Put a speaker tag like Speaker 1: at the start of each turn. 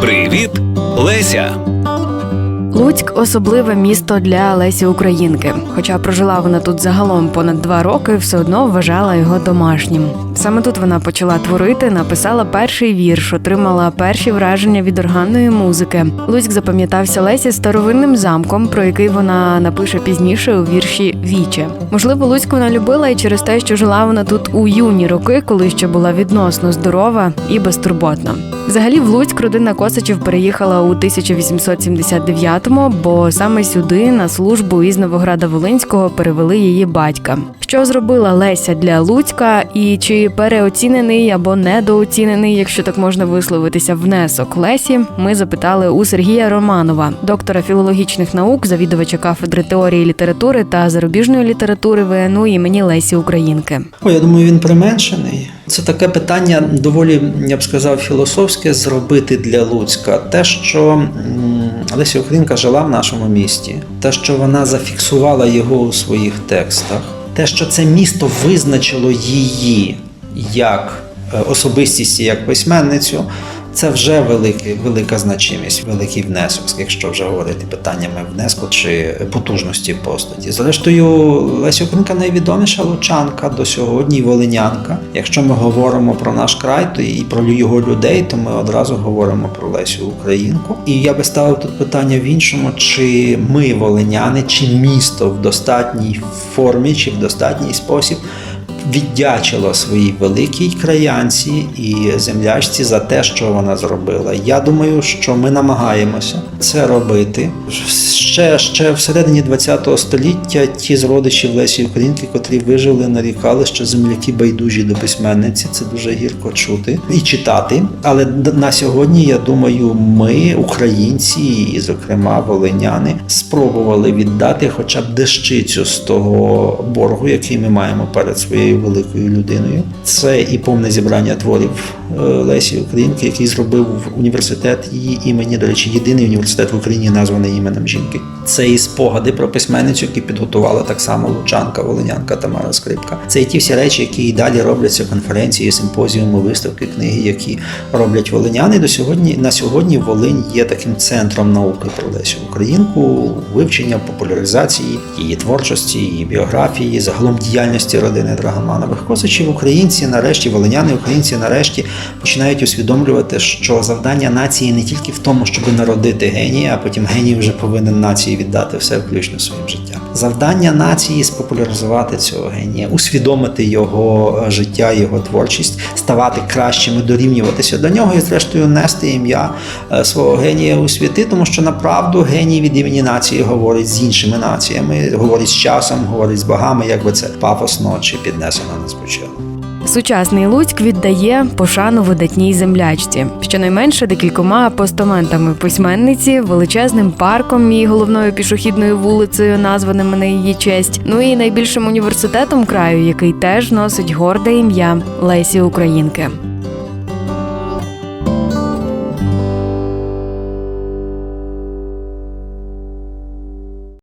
Speaker 1: Привіт, Леся.
Speaker 2: Луцьк особливе місто для Лесі Українки. Хоча прожила вона тут загалом понад два роки, все одно вважала його домашнім. Саме тут вона почала творити, написала перший вірш, отримала перші враження від органної музики. Луцьк запам'ятався Лесі старовинним замком, про який вона напише пізніше у вірші Віче. Можливо, Луцьк вона любила і через те, що жила вона тут у юні роки, коли ще була відносно здорова і безтурботна. Взагалі, в Луцьк родина Косачів переїхала у 1879-му, бо саме сюди на службу із Новограда Волинського перевели її батька. Що зробила Леся для Луцька, і чи переоцінений або недооцінений, якщо так можна висловитися, внесок Лесі? Ми запитали у Сергія Романова, доктора філологічних наук, завідувача кафедри теорії літератури та зарубіжної літератури ВНУ імені Лесі Українки.
Speaker 3: О, я думаю, він применшений. Це таке питання доволі, я б сказав, філософське зробити для Луцька. Те, що Леся Українка жила в нашому місті, те, що вона зафіксувала його у своїх текстах, те, що це місто визначило її як е, особистість і як письменницю. Це вже великий, велика значимість, великий внесок, якщо вже говорити питаннями внеску чи потужності постаті. Зрештою, Леся Українка найвідоміша лучанка до сьогодні волинянка. Якщо ми говоримо про наш край, то і про його людей, то ми одразу говоримо про Лесю Українку. І я би ставив тут питання в іншому: чи ми волиняни, чи місто в достатній формі, чи в достатній спосіб віддячила своїй великій краянці і землячці за те, що вона зробила. Я думаю, що ми намагаємося це робити. Ще, ще всередині ХХ століття ті з родичів Лесі Українки, котрі вижили, нарікали, що земляки байдужі до письменниці. Це дуже гірко чути і читати. Але на сьогодні, я думаю, ми, українці, і, зокрема, волиняни, спробували віддати хоча б дещицю з того боргу, який ми маємо перед своєю великою людиною. Це і повне зібрання творів е, Лесі Українки, який зробив університет її імені. До речі, єдиний університет в Україні названий іменем жінки. Це і спогади про письменницю, які підготувала так само Лучанка, Волинянка Тамара Скрипка. Це і ті всі речі, які і далі робляться конференції, симпозіуми, виставки, книги, які роблять волиняни. До сьогодні на сьогодні Волинь є таким центром науки про Лесю Українку, вивчення, популяризації її творчості, її біографії, загалом діяльності родини Драгоманових Косачів. Українці нарешті, волиняни, українці нарешті починають усвідомлювати, що завдання нації не тільки в тому, щоб народити генія, а потім геній вже повинен нації віддати все включно своїм життям. Завдання нації спопуляризувати цього генія, усвідомити його е, життя, його творчість, ставати кращими, дорівнюватися до нього і, зрештою, нести ім'я е, свого генія у світи, тому що направду геній від імені нації говорить з іншими націями, говорить з часом, говорить з богами, як би це пафосно чи піднесено не звучало.
Speaker 2: Сучасний Луцьк віддає пошану видатній землячці, щонайменше декількома постаментами письменниці, величезним парком і головною пішохідною вулицею, названими на її честь. Ну і найбільшим університетом краю, який теж носить горде ім'я Лесі Українки.